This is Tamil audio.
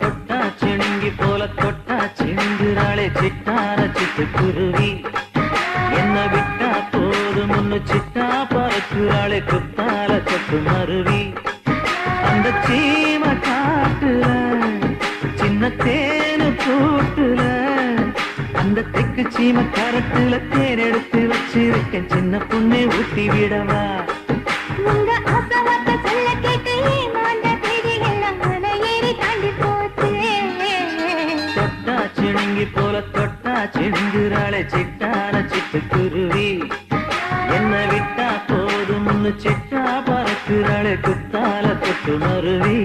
தொட்டா சிணுங்கி போல தொட்டா சிணுங்குறாளே சிட்டார சிட்டுக்குருவி. என்ன விட்டா போதும் முன்னு சிட்டா பறக்குறாளே குத்தால கொத்து மருவி. அந்த சீம காட்டுல சின்ன தேனு கூட்டுல அந்த தெக்கு சீம கரட்டுல தேர் எடுத்து வச்சிருக்கேன். சின்ன பொண்ணை ஊட்டி விடவா? சிணுங்கி போல தொட்டா சிணுங்குறாளே சிட்டார சிட்டுக்குருவி என்ன விட்டா போதும்னு சிட்டா பறக்குறாளே குத்தால தொட்டு மருவி.